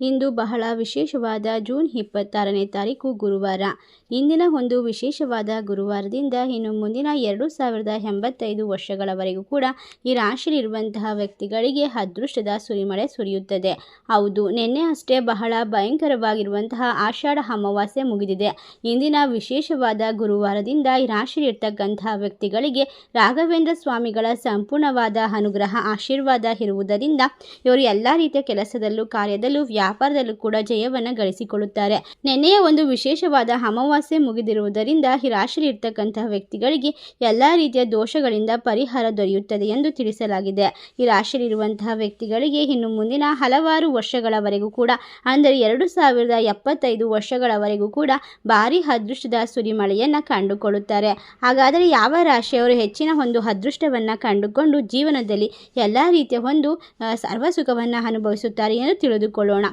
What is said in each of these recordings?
ಇಂದು ಬಹಳ ವಿಶೇಷವಾದ ಜೂನ್ ಇಪ್ಪತ್ತಾರನೇ ತಾರೀಕು ಗುರುವಾರ. ಇಂದಿನ ಒಂದು ವಿಶೇಷವಾದ ಗುರುವಾರದಿಂದ ಇನ್ನು ಮುಂದಿನ ಎರಡು ಸಾವಿರದ ಎಂಬತ್ತೈದು ವರ್ಷಗಳವರೆಗೂ ಕೂಡ ಈ ರಾಶಿಯಲ್ಲಿರುವಂತಹ ವ್ಯಕ್ತಿಗಳಿಗೆ ಅದೃಷ್ಟದ ಸುರಿಮಳೆ ಸುರಿಯುತ್ತದೆ. ಹೌದು, ನಿನ್ನೆ ಅಷ್ಟೇ ಬಹಳ ಭಯಂಕರವಾಗಿರುವಂತಹ ಆಷಾಢ ಅಮಾವಾಸ್ಯೆ ಮುಗಿದಿದೆ. ಇಂದಿನ ವಿಶೇಷವಾದ ಗುರುವಾರದಿಂದ ಈ ರಾಶಿಯಲ್ಲಿರ್ತಕ್ಕಂತಹ ವ್ಯಕ್ತಿಗಳಿಗೆ ರಾಘವೇಂದ್ರ ಸ್ವಾಮಿಗಳ ಸಂಪೂರ್ಣವಾದ ಅನುಗ್ರಹ, ಆಶೀರ್ವಾದ ಇರುವುದರಿಂದ ಇವರು ಎಲ್ಲ ರೀತಿಯ ಕೆಲಸದಲ್ಲೂ ಕಾರ್ಯದಲ್ಲೂ ವ್ಯಾಪಾರದಲ್ಲೂ ಕೂಡ ಜಯವನ್ನು ಗಳಿಸಿಕೊಳ್ಳುತ್ತಾರೆ. ನಿನ್ನೆಯ ಒಂದು ವಿಶೇಷವಾದ ಅಮಾವಾಸ್ಯೆ ಮುಗಿದಿರುವುದರಿಂದ ಈ ವ್ಯಕ್ತಿಗಳಿಗೆ ಎಲ್ಲ ರೀತಿಯ ದೋಷಗಳಿಂದ ಪರಿಹಾರ ದೊರೆಯುತ್ತದೆ ಎಂದು ತಿಳಿಸಲಾಗಿದೆ. ಈ ವ್ಯಕ್ತಿಗಳಿಗೆ ಇನ್ನು ಮುಂದಿನ ಹಲವಾರು ವರ್ಷಗಳವರೆಗೂ ಕೂಡ, ಅಂದರೆ ಎರಡು ಸಾವಿರದ ಎಪ್ಪತ್ತೈದು ವರ್ಷಗಳವರೆಗೂ ಕೂಡ ಭಾರಿ ಅದೃಷ್ಟದ ಸುರಿಮಳೆಯನ್ನು ಕಂಡುಕೊಳ್ಳುತ್ತಾರೆ. ಹಾಗಾದರೆ ಯಾವ ರಾಶಿಯವರು ಹೆಚ್ಚಿನ ಒಂದು ಅದೃಷ್ಟವನ್ನು ಕಂಡುಕೊಂಡು ಜೀವನದಲ್ಲಿ ಎಲ್ಲ ರೀತಿಯ ಒಂದು ಸರ್ವಸುಖವನ್ನು ಅನುಭವಿಸುತ್ತಾರೆ ಎಂದು ತಿಳಿದುಕೊಳ್ಳೋಣ.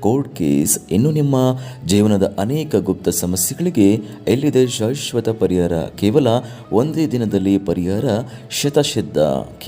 ಕೋರ್ಟ್ ಕೇಸ್ ಇನ್ನು ನಿಮ್ಮ ಜೀವನದ ಅನೇಕ ಗುಪ್ತ ಸಮಸ್ಯೆಗಳಿಗೆ ಎಲ್ಲಿದೆ ಶಾಶ್ವತ ಪರಿಹಾರ? ಕೇವಲ ಒಂದೇ ದಿನದಲ್ಲಿ ಪರಿಹಾರ? ಶತಸಿದ್ಧ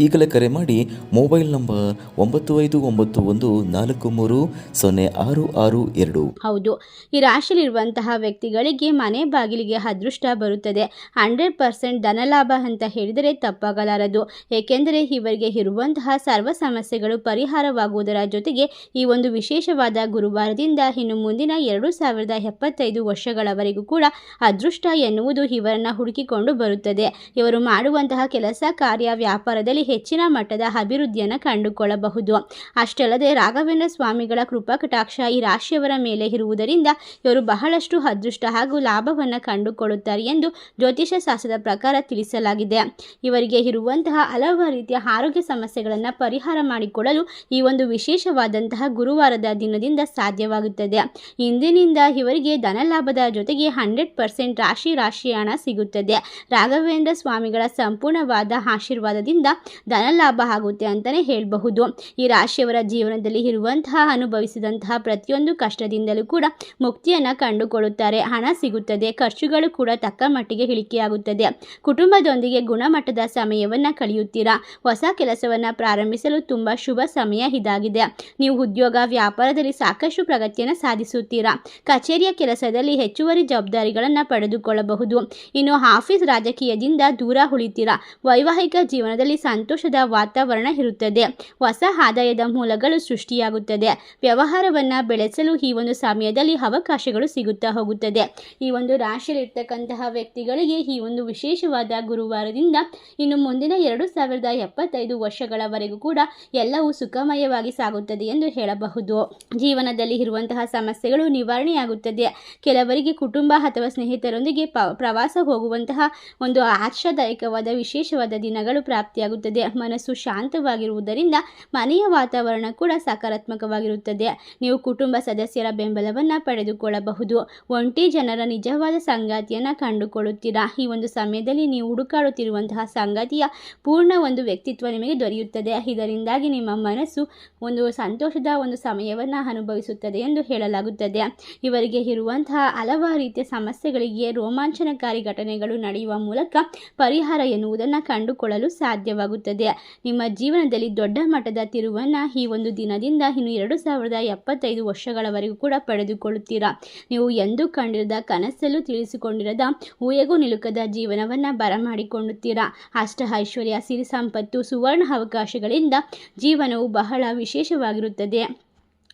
ಈಗಲೇ ಕರೆ ಮಾಡಿ ಮೊಬೈಲ್ ನಂಬರ್ ಒಂಬತ್ತು ಐದು ಒಂಬತ್ತು ಒಂದು ನಾಲ್ಕು ಮೂರು ಸೊನ್ನೆ ಆರು ಆರು ಎರಡು. ಹೌದು. ಈ ರಾಶಿಯಲ್ಲಿರುವಂತಹ ವ್ಯಕ್ತಿಗಳಿಗೆ ಮನೆ ಬಾಗಿಲಿಗೆ ಅದೃಷ್ಟ ಬರುತ್ತದೆ. ಹಂಡ್ರೆಡ್ ಪರ್ಸೆಂಟ್ ಧನಲಾಭ ಅಂತ ಹೇಳಿದರೆ ತಪ್ಪಾಗಲಾರದು. ಏಕೆಂದರೆ ಇವರಿಗೆ ಇರುವಂತಹ ಸರ್ವ ಸಮಸ್ಯೆಗಳು ಪರಿಹಾರವಾಗುವುದರ ಜೊತೆಗೆ ಈ ಒಂದು ವಿಶೇಷವಾದ ಗುರುವಾರದಿಂದ ಇನ್ನು ಮುಂದಿನ ಎರಡು ಸಾವಿರದ ಎಪ್ಪತ್ತೈದು ವರ್ಷಗಳವರೆಗೂ ಕೂಡ ಅದೃಷ್ಟ ಎನ್ನುವುದು ಇವರನ್ನು ಹುಡುಕಿಕೊಂಡು ಬರುತ್ತದೆ. ಇವರು ಮಾಡುವಂತಹ ಕೆಲಸ ಕಾರ್ಯ ವ್ಯಾಪಾರದಲ್ಲಿ ಹೆಚ್ಚಿನ ಮಟ್ಟದ ಅಭಿವೃದ್ಧಿಯನ್ನು ಕಂಡುಕೊಳ್ಳಬಹುದು. ಅಷ್ಟಲ್ಲದೆ ರಾಘವೇಂದ್ರ ಸ್ವಾಮಿಗಳ ಕೃಪಾ ಕಟಾಕ್ಷ ಈ ರಾಶಿಯವರ ಮೇಲೆ ಇರುವುದರಿಂದ ಇವರು ಬಹಳಷ್ಟು ಅದೃಷ್ಟ ಹಾಗೂ ಲಾಭವನ್ನು ಕಂಡುಕೊಳ್ಳುತ್ತಾರೆ ಎಂದು ಜ್ಯೋತಿಷ ಶಾಸ್ತ್ರದ ಪ್ರಕಾರ ತಿಳಿಸಲಾಗಿದೆ. ಇವರಿಗೆ ಇರುವಂತಹ ಹಲವು ರೀತಿಯ ಆರೋಗ್ಯ ಸಮಸ್ಯೆಗಳನ್ನು ಪರಿಹಾರ ಮಾಡಿಕೊಳ್ಳಲು ಈ ಒಂದು ವಿಶೇಷವಾದಂತಹ ಗುರುವಾರದ ದಿನದಿಂದ ಸಾಧ್ಯವಾಗುತ್ತದೆ. ಇಂದಿನಿಂದ ಇವರಿಗೆ ಧನಲಾಭದ ಜೊತೆಗೆ ಹಂಡ್ರೆಡ್ ಪರ್ಸೆಂಟ್ ರಾಶಿ ರಾಶಿ ಹಣ ಸಿಗುತ್ತದೆ. ರಾಘವೇಂದ್ರ ಸ್ವಾಮಿಗಳ ಸಂಪೂರ್ಣವಾದ ಆಶೀರ್ವಾದದಿಂದ ಧನಲಾಭ ಆಗುತ್ತೆ ಅಂತಲೇ ಹೇಳಬಹುದು. ಈ ರಾಶಿಯವರ ಜೀವನದಲ್ಲಿ ಇರುವಂತಹ, ಅನುಭವಿಸಿದಂತಹ ಪ್ರತಿಯೊಂದು ಕಷ್ಟದಿಂದಲೂ ಕೂಡ ಮುಕ್ತಿಯನ್ನು ಕಂಡುಕೊಳ್ಳುತ್ತಾರೆ. ಹಣ ಸಿಗುತ್ತದೆ. ಖರ್ಚುಗಳು ಕೂಡ ತಕ್ಕ ಮಟ್ಟಿಗೆ ಇಳಿಕೆಯಾಗುತ್ತದೆ. ಕುಟುಂಬದೊಂದಿಗೆ ಗುಣಮಟ್ಟದ ಸಮಯವನ್ನು ಕಳೆಯುತ್ತೀರಾ? ಹೊಸ ಕೆಲಸವನ್ನು ಪ್ರಾರಂಭಿಸಲು ತುಂಬ ಶುಭ ಸಮಯ ಇದಾಗಿದೆ. ನೀವು ಉದ್ಯೋಗ, ವ್ಯಾಪಾರದಲ್ಲಿ ಸಾಕಷ್ಟು ಪ್ರಗತಿಯನ್ನು ಸಾಧಿಸುತ್ತೀರಾ? ಕಚೇರಿಯ ಕೆಲಸದಲ್ಲಿ ಹೆಚ್ಚುವರಿ ಜವಾಬ್ದಾರಿಗಳನ್ನು ಪಡೆದುಕೊಳ್ಳಬಹುದು. ಇನ್ನು ಆಫೀಸ್ ರಾಜಕೀಯದಿಂದ ದೂರ ಉಳಿತೀರಾ? ವೈವಾಹಿಕ ಜೀವನದಲ್ಲಿ ಸಂತೋಷದ ವಾತಾವರಣ ಇರುತ್ತದೆ. ಹೊಸ ಆದಾಯದ ಮೂಲಗಳು ಸೃಷ್ಟಿಯಾಗುತ್ತದೆ. ವ್ಯವಹಾರವನ್ನು ಬೆಳೆಸಲು ಈ ಒಂದು ಸಮಯದಲ್ಲಿ ಅವಕಾಶಗಳು ಸಿಗುತ್ತಾ ಹೋಗುತ್ತದೆ. ಈ ಒಂದು ರಾಶಿಯಲ್ಲಿರ್ತಕ್ಕಂತಹ ವ್ಯಕ್ತಿಗಳಿಗೆ ಈ ಒಂದು ವಿಶೇಷವಾದ ಗುರುವಾರದಿಂದ ಇನ್ನು ಮುಂದಿನ ಎರಡು ಸಾವಿರದ ಎಪ್ಪತ್ತೈದು ವರ್ಷಗಳವರೆಗೂ ಕೂಡ ಎಲ್ಲವೂ ಸುಖಮಯವಾಗಿ ಸಾಗುತ್ತದೆ ಎಂದು ಹೇಳಬಹುದು. ಜೀವನದಲ್ಲಿ ಇರುವಂತಹ ಸಮಸ್ಯೆಗಳು ನಿವಾರಣೆಯಾಗುತ್ತದೆ. ಕೆಲವರಿಗೆ ಕುಟುಂಬ ಅಥವಾ ಸ್ನೇಹಿತರೊಂದಿಗೆ ಪ್ರವಾಸ ಹೋಗುವಂತಹ ಒಂದು ಆಶಾದಾಯಕವಾದ ವಿಶೇಷವಾದ ದಿನಗಳು ಪ್ರಾಪ್ತಿಯಾಗುತ್ತದೆ. ಮನಸ್ಸು ಶಾಂತವಾಗಿರುವುದರಿಂದ ಮನೆಯ ವಾತಾವರಣ ಕೂಡ ಸಕಾರಾತ್ಮಕವಾಗಿರುತ್ತದೆ. ನೀವು ಕುಟುಂಬ ಸದಸ್ಯರ ಬೆಂಬಲವನ್ನು ಪಡೆದುಕೊಳ್ಳಬಹುದು. ಒಂಟಿ ಜನರ ನಿಜವಾದ ಸಂಗಾತಿಯನ್ನು ಕಂಡುಕೊಳ್ಳುತ್ತೀರಾ? ಈ ಒಂದು ಸಮಯದಲ್ಲಿ ನೀವು ಹುಡುಕಾಡುತ್ತಿರುವಂತಹ ಸಂಗಾತಿಯ ಪೂರ್ಣ ಒಂದು ವ್ಯಕ್ತಿತ್ವ ನಿಮಗೆ ದೊರೆಯುತ್ತದೆ. ಇದರಿಂದಾಗಿ ನಿಮ್ಮ ಮನಸ್ಸು ಒಂದು ಸಂತೋಷದ ಒಂದು ಸಮಯವನ್ನು ಅನುಭವಿಸುತ್ತದೆ ಎಂದು ಹೇಳಲಾಗುತ್ತದೆ. ಇವರಿಗೆ ಇರುವಂತಹ ಹಲವಾರು ರೀತಿಯ ಸಮಸ್ಯೆಗಳಿಗೆ ರೋಮಾಂಚನಕಾರಿ ಘಟನೆಗಳು ನಡೆಯುವ ಮೂಲಕ ಪರಿಹಾರ ಎನ್ನುವುದನ್ನು ಕಂಡುಕೊಳ್ಳಲು ಸಾಧ್ಯವಾಗುತ್ತದೆ. ನಿಮ್ಮ ಜೀವನದಲ್ಲಿ ದೊಡ್ಡ ಮಟ್ಟದ ತಿರುವನ್ನು ಈ ಒಂದು ದಿನದಿಂದ ಇನ್ನು ಎರಡು ಸಾವಿರದ ಎಪ್ಪತ್ತೈದು ವರ್ಷಗಳವರೆಗೂ ಕೂಡ ಪಡೆದುಕೊಳ್ಳುತ್ತೀರಾ? ನೀವು ಎಂದು ಕಂಡಿರದ, ಕನಸಲ್ಲೂ ತಿಳಿಸಿಕೊಂಡಿರದ ಊಹೆಗೂ ನಿಲುಕದ ಜೀವನವನ್ನು ಬರಮಾಡಿಕೊಳ್ಳುತ್ತೀರಾ? ಅಷ್ಟ ಐಶ್ವರ್ಯ, ಸಿರಿ ಸಂಪತ್ತು, ಸುವರ್ಣ ಅವಕಾಶಗಳಿಂದ ಜೀವನವು ಬಹಳ ವಿಶೇಷವಾಗಿರುತ್ತದೆ.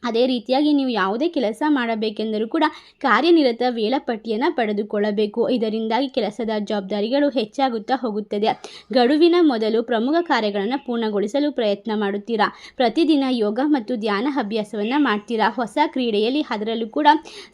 ಅದೇ ರೀತಿಯಾಗಿ ನೀವು ಯಾವುದೇ ಕೆಲಸ ಮಾಡಬೇಕೆಂದರೂ ಕೂಡ ಕಾರ್ಯನಿರತ ವೇಳಾಪಟ್ಟಿಯನ್ನು ಪಡೆದುಕೊಳ್ಳಬೇಕು. ಇದರಿಂದಾಗಿ ಕೆಲಸದ ಜವಾಬ್ದಾರಿಗಳು ಹೆಚ್ಚಾಗುತ್ತಾ ಹೋಗುತ್ತದೆ. ಗಡುವಿನ ಮೊದಲು ಪ್ರಮುಖ ಕಾರ್ಯಗಳನ್ನು ಪೂರ್ಣಗೊಳಿಸಲು ಪ್ರಯತ್ನ ಮಾಡುತ್ತೀರಾ? ಪ್ರತಿದಿನ ಯೋಗ ಮತ್ತು ಧ್ಯಾನ ಅಭ್ಯಾಸವನ್ನು ಮಾಡ್ತೀರಾ? ಹೊಸ ಕ್ರೀಡೆಯಲ್ಲಿ ಅದರಲ್ಲೂ ಕೂಡ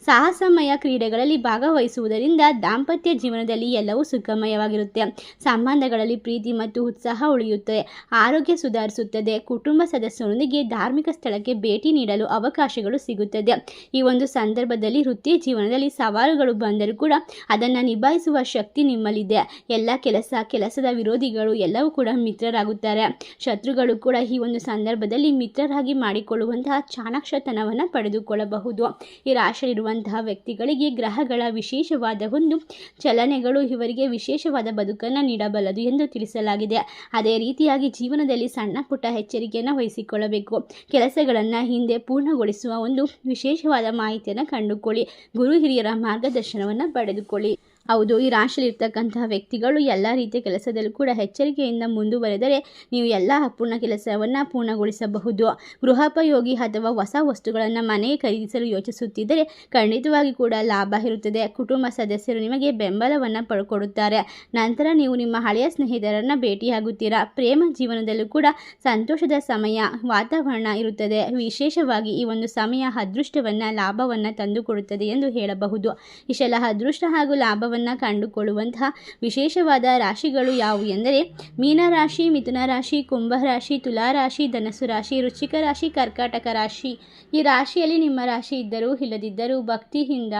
ಸಾಹಸಮಯ ಕ್ರೀಡೆಗಳಲ್ಲಿ ಭಾಗವಹಿಸುವುದರಿಂದ ದಾಂಪತ್ಯ ಜೀವನದಲ್ಲಿ ಎಲ್ಲವೂ ಸುಖಮಯವಾಗಿರುತ್ತೆ. ಸಂಬಂಧಗಳಲ್ಲಿ ಪ್ರೀತಿ ಮತ್ತು ಉತ್ಸಾಹ ಉಳಿಯುತ್ತದೆ ಆರೋಗ್ಯ ಸುಧಾರಿಸುತ್ತದೆ. ಕುಟುಂಬ ಸದಸ್ಯರೊಂದಿಗೆ ಧಾರ್ಮಿಕ ಸ್ಥಳಕ್ಕೆ ಭೇಟಿ ನೀಡಲು ಅವಕಾಶಗಳು ಸಿಗುತ್ತದೆ. ಈ ಒಂದು ಸಂದರ್ಭದಲ್ಲಿ ವೃತ್ತಿ ಜೀವನದಲ್ಲಿ ಸವಾಲುಗಳು ಬಂದರೂ ಕೂಡ ಅದನ್ನು ನಿಭಾಯಿಸುವ ಶಕ್ತಿ ನಿಮ್ಮಲ್ಲಿದೆ. ಎಲ್ಲ ಕೆಲಸ, ಕೆಲಸದ ವಿರೋಧಿಗಳು ಎಲ್ಲವೂ ಕೂಡ ಮಿತ್ರರಾಗುತ್ತಾರೆ. ಶತ್ರುಗಳು ಕೂಡ ಈ ಒಂದು ಸಂದರ್ಭದಲ್ಲಿ ಮಿತ್ರರಾಗಿ ಮಾಡಿಕೊಳ್ಳುವಂತಹ ಚಾಣಾಕ್ಷತನವನ್ನು ಪಡೆದುಕೊಳ್ಳಬಹುದು. ಈ ರಾಶಿಯಲ್ಲಿರುವಂತಹ ವ್ಯಕ್ತಿಗಳಿಗೆ ಗ್ರಹಗಳ ವಿಶೇಷವಾದ ಒಂದು ಚಲನೆಗಳು ಇವರಿಗೆ ವಿಶೇಷವಾದ ಬದುಕನ್ನು ನೀಡಬಲ್ಲದು ಎಂದು ತಿಳಿಸಲಾಗಿದೆ. ಅದೇ ರೀತಿಯಾಗಿ ಜೀವನದಲ್ಲಿ ಸಣ್ಣ ಪುಟ್ಟ ಎಚ್ಚರಿಕೆಯನ್ನು ವಹಿಸಿಕೊಳ್ಳಬೇಕು. ಕೆಲಸಗಳನ್ನು ಹಿಂದೆ ಪೂರ್ಣಗೊಳಿಸುವ ಒಂದು ವಿಶೇಷವಾದ ಮಾಹಿತಿಯನ್ನು ಕಂಡುಕೊಳ್ಳಿ. ಗುರು ಹಿರಿಯರ ಮಾರ್ಗದರ್ಶನವನ್ನು ಪಡೆದುಕೊಳ್ಳಿ. ಹೌದು, ಈ ರಾಶಿಯಲ್ಲಿರ್ತಕ್ಕಂತಹ ವ್ಯಕ್ತಿಗಳು ಎಲ್ಲ ರೀತಿಯ ಕೆಲಸದಲ್ಲೂ ಕೂಡ ಎಚ್ಚರಿಕೆಯಿಂದ ಮುಂದುವರೆದರೆ ನೀವು ಎಲ್ಲ ಅಪೂರ್ಣ ಕೆಲಸವನ್ನು ಪೂರ್ಣಗೊಳಿಸಬಹುದು. ಗೃಹೋಪಯೋಗಿ ಅಥವಾ ಹೊಸ ವಸ್ತುಗಳನ್ನು ಮನೆಗೆ ಖರೀದಿಸಲು ಯೋಚಿಸುತ್ತಿದ್ದರೆ ಖಂಡಿತವಾಗಿ ಕೂಡ ಲಾಭ ಇರುತ್ತದೆ. ಕುಟುಂಬ ಸದಸ್ಯರು ನಿಮಗೆ ಬೆಂಬಲವನ್ನು ಪಡ್ಕೊಡುತ್ತಾರೆ. ನಂತರ ನೀವು ನಿಮ್ಮ ಹಳೆಯ ಸ್ನೇಹಿತರನ್ನು ಭೇಟಿಯಾಗುತ್ತೀರಾ? ಪ್ರೇಮ ಜೀವನದಲ್ಲೂ ಕೂಡ ಸಂತೋಷದ ಸಮಯ, ವಾತಾವರಣ ಇರುತ್ತದೆ. ವಿಶೇಷವಾಗಿ ಈ ಒಂದು ಸಮಯ ಅದೃಷ್ಟವನ್ನು, ಲಾಭವನ್ನು ತಂದುಕೊಡುತ್ತದೆ ಎಂದು ಹೇಳಬಹುದು. ಇಷ್ಟೆಲ್ಲ ಅದೃಷ್ಟ ಹಾಗೂ ಲಾಭವನ್ನು ಕಂಡುಕೊಳ್ಳುವಂತಹ ವಿಶೇಷವಾದ ರಾಶಿಗಳು ಯಾವುವು ಎಂದರೆ ಮೀನರಾಶಿ ಮಿಥುನ ರಾಶಿ ಕುಂಭ ರಾಶಿ ತುಲಾ ರಾಶಿ ಧನಸ್ಸು ರಾಶಿ ರುಚಿಕ ರಾಶಿ, ಕರ್ಕಾಟಕ ರಾಶಿ. ಈ ರಾಶಿಯಲ್ಲಿ ನಿಮ್ಮ ರಾಶಿ ಇದ್ದರೂ ಇಲ್ಲದಿದ್ದರೂ ಭಕ್ತಿಯಿಂದ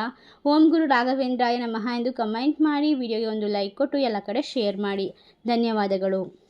ಓಂ ಗುರು ರಾಘವೇಂದ್ರಾಯ ನಮಃ ಎಂದು ಕಮೆಂಟ್ ಮಾಡಿ, ವಿಡಿಯೋಗೆ ಒಂದು ಲೈಕ್ ಕೊಟ್ಟು ಎಲ್ಲ ಕಡೆ ಶೇರ್ ಮಾಡಿ. ಧನ್ಯವಾದಗಳು.